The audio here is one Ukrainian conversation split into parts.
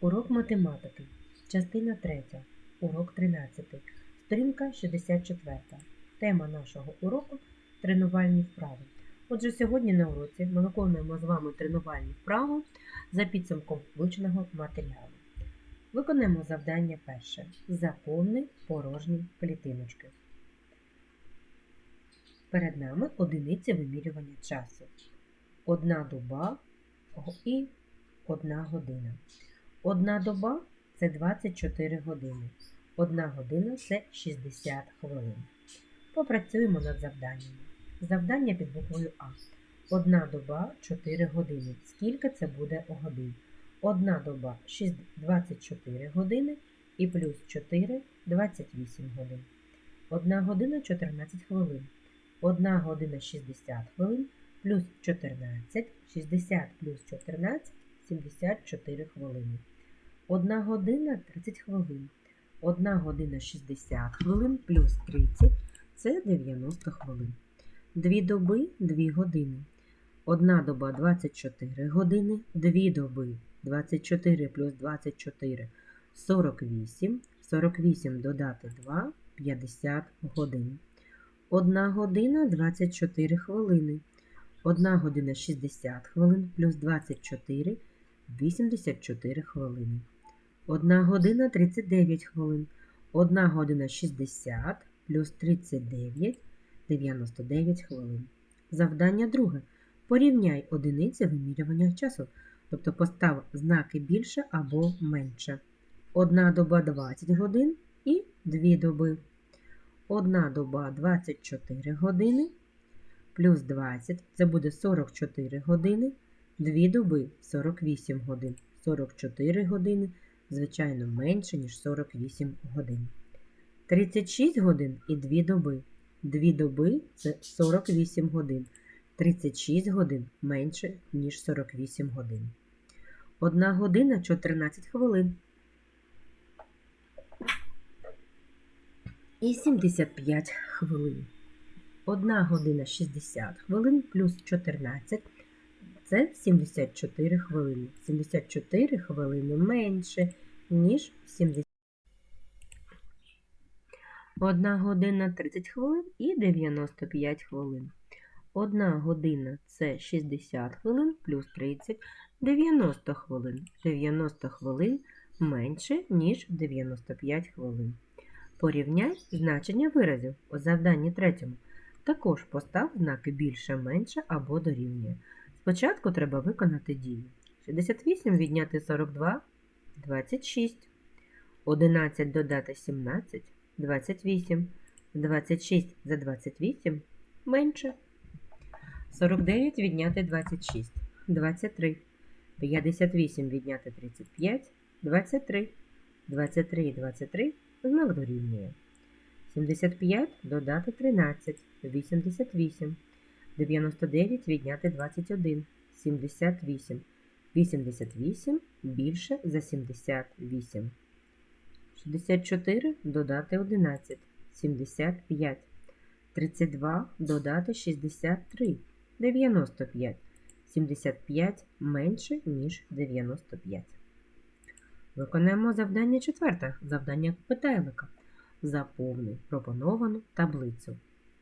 Урок математики. Частина 3. Урок 13. Сторінка 64. Тема нашого уроку тренувальні вправи. Отже, сьогодні на уроці ми виконуємо з вами тренувальні вправи за підсумком вивченого матеріалу. Виконаємо завдання перше. Заповни порожні клітиночки. Перед нами одиниці вимірювання часу. Одна доба і одна година. Одна доба це 24 години. Одна година це 60 хвилин. Попрацюємо над завданнями. Завдання під буквою А. Одна доба 4 години. Скільки це буде годин? Одна доба 24 години і плюс 4 28 годин. Одна година 14 хвилин. Одна година 60 хвилин плюс 14, 60 плюс 14 74 хвилини. Одна година 30 хвилин. Одна година 60 хвилин плюс 30 це 90 хвилин. Дві доби 2 години. Одна доба 24 години, дві доби 24 плюс 24 48. 48 додати 2 50 годин. Одна година 24 хвилини. Одна година 60 хвилин плюс 24 84 хвилини. Одна година 39 хвилин. Одна година 60 плюс 39 99 хвилин. Завдання друге. Порівняй одиниці вимірювання часу, тобто постав знаки більше або менше. Одна доба 20 годин і 2 доби. Одна доба 24 години плюс 20 це буде 44 години. Дві доби 48 годин. 44 години, звичайно, менше, ніж 48 годин. 36 годин і 2 доби. Дві доби це 48 годин. 36 годин менше, ніж 48 годин. Одна година 14 хвилин. І 75 хвилин. Одна година 60 хвилин плюс 14 це 74 хвилини. 74 хвилини менше, ніж 70. Одна година 30 хвилин і 95 хвилин. Одна година це 60 хвилин плюс 30 90 хвилин. 90 хвилин менше, ніж 95 хвилин. Порівняй значення виразів у завданні третьому. Також постав знаки більше, менше або дорівнює. Спочатку треба виконати дію. 68 відняти 42 26. 11 додати 17 28. 26 за 28 менше. 49 відняти 26 23. 58 відняти 35 23. 23 і 23 знак дорівнює. 75 додати 13 88. 99 відняти 21 78. 88 більше за 78. 64 додати 11 75. 32 додати 63 95. 75 менше, ніж 95. Виконаємо завдання четверте. Завдання питайлика. Заповни пропоновану таблицю.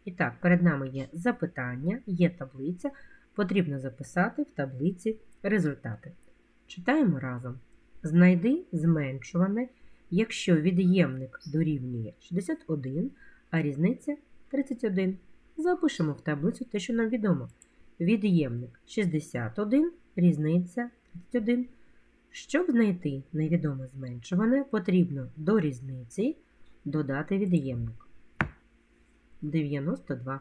І так, перед нами є запитання, є таблиця. Потрібно записати в таблиці результати. Читаємо разом. Знайди зменшуване, якщо від'ємник дорівнює 61, а різниця 31. Запишемо в таблицю те, що нам відомо. Від'ємник 61, різниця 31. Щоб знайти невідоме зменшуване, потрібно до різниці додати від'ємник. 92.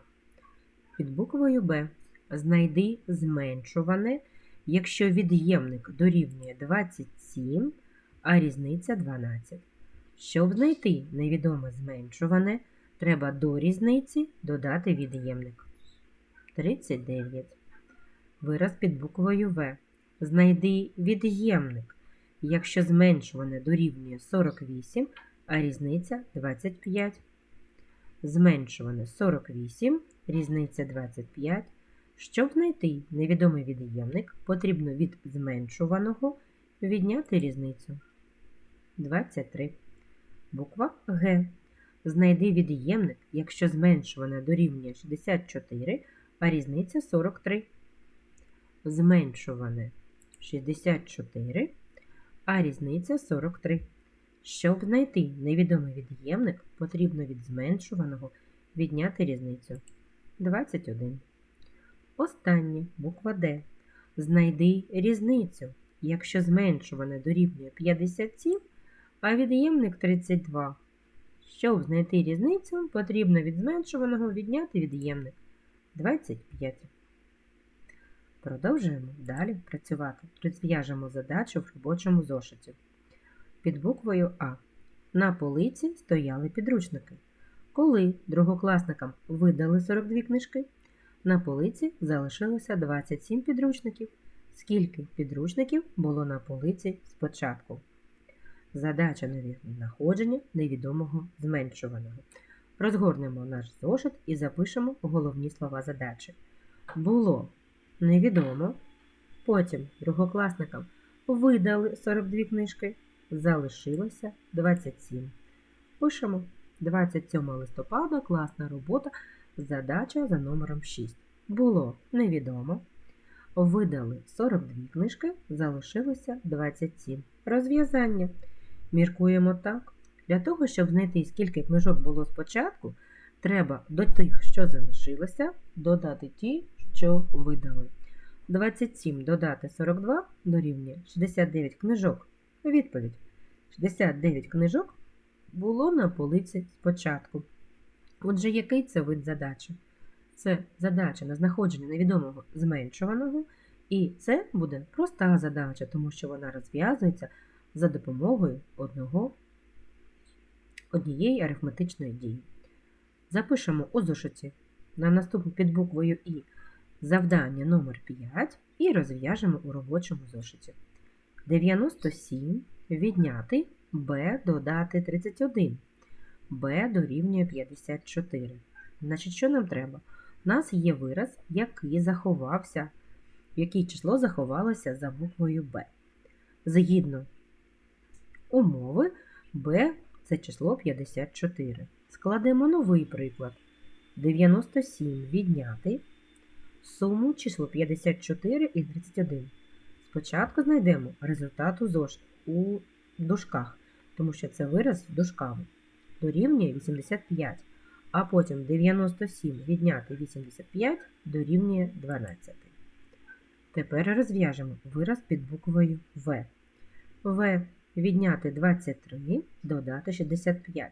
Під буквою Б знайди зменшуване, якщо від'ємник дорівнює 27, а різниця 12. Щоб знайти невідоме зменшуване, треба до різниці додати від'ємник. 39. Вираз під буквою В. Знайди від'ємник, якщо зменшуване дорівнює 48, а різниця 25. Зменшуване 48, різниця 25. Щоб знайти невідомий від'ємник, потрібно від зменшуваного Відняти різницю. 23. Буква Г. Знайди від'ємник, якщо зменшуване дорівнює 64, а різниця 43. Зменшуване 64, а різниця 43. Щоб знайти невідомий від'ємник, потрібно від зменшуваного відняти різницю. 21. Останнє буква Д. Знайди різницю, якщо зменшуване дорівнює 57, а від'ємник 32. Щоб знайти різницю, потрібно від зменшуваного відняти від'ємник 25. Продовжуємо далі працювати. Розв'яжемо задачу в робочому зошиті. Під буквою А. На полиці стояли підручники. Коли другокласникам видали 42 книжки, на полиці залишилося 27 підручників. Скільки підручників було на полиці спочатку? Задача на знаходження невідомого зменшуваного. Розгорнемо наш зошит і запишемо головні слова задачі. Було невідомо. Потім другокласникам видали 42 книжки, залишилося 27. Пишемо 27 листопада, класна робота, задача за номером 6. Було невідомо. Видали 42 книжки, залишилося 27. Розв'язання. Міркуємо так. Для того, щоб знайти, скільки книжок було спочатку, треба до тих, що залишилося, додати ті, що видали. 27 додати 42 дорівнює 69 книжок. Відповідь. 69 книжок було на полиці спочатку. Отже, який це вид задачі? Це задача на знаходження невідомого зменшуваного, і це буде проста задача, тому що вона розв'язується за допомогою одного, однієї арифметичної дії. Запишемо у зошиті на наступну під буквою І завдання номер 5 і розв'яжемо у робочому зошиті. 97 відняти b додати 31. b дорівнює 54. Значить, що нам треба? У нас є вираз, який заховався, який число заховалося за буквою b. Згідно умови, b це число 54. Складемо новий приклад. 97 відняти суму число 54 і 31. Спочатку знайдемо результат у ЗОЖ у дужках, тому що це вираз дужками. Дорівнює 85, а потім 97 відняти 85 дорівнює 12. Тепер розв'яжемо вираз під буквою В. В відняти 23, додати 65.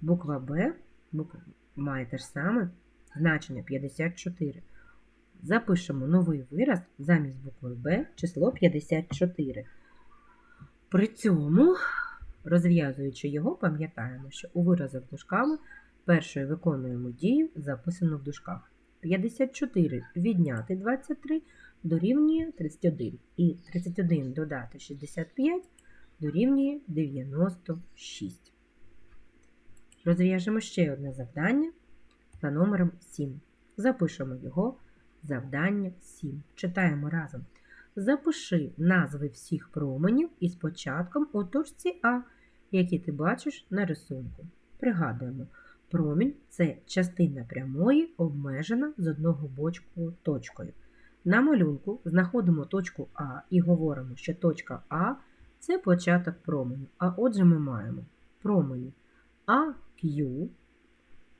Буква Б буква, має те ж саме значення 54. Запишемо новий вираз замість букви Б число 54. При цьому, розв'язуючи його, пам'ятаємо, що у виразах дужками першою виконуємо дію, записану в дужках. 54 відняти 23 дорівнює 31. І 31 додати 65 дорівнює 96. Розв'яжемо ще одне завдання за номером 7. Запишемо його завдання 7. Читаємо разом. Запиши назви всіх променів із початком у точці А, які ти бачиш на рисунку. Пригадуємо, промінь це частина прямої, обмежена з одного бочку точкою. На малюнку знаходимо точку А і говоримо, що точка А це початок променю. А отже, ми маємо промені АQ,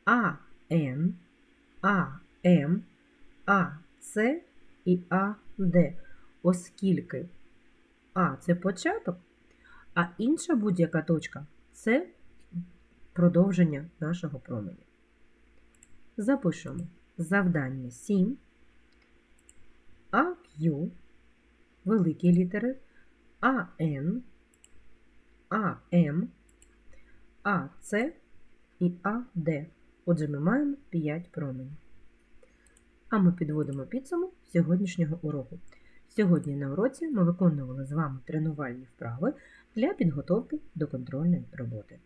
АН, АМ, АС і АД оскільки А це початок, а інша будь-яка точка це продовження нашого променя. Запишемо завдання 7, АQ, великі літери, АН, АМ, АС і АД. Отже, ми маємо 5 променів. А ми підводимо підсумок сьогоднішнього уроку. Сьогодні на уроці ми виконували з вами тренувальні вправи для підготовки до контрольної роботи.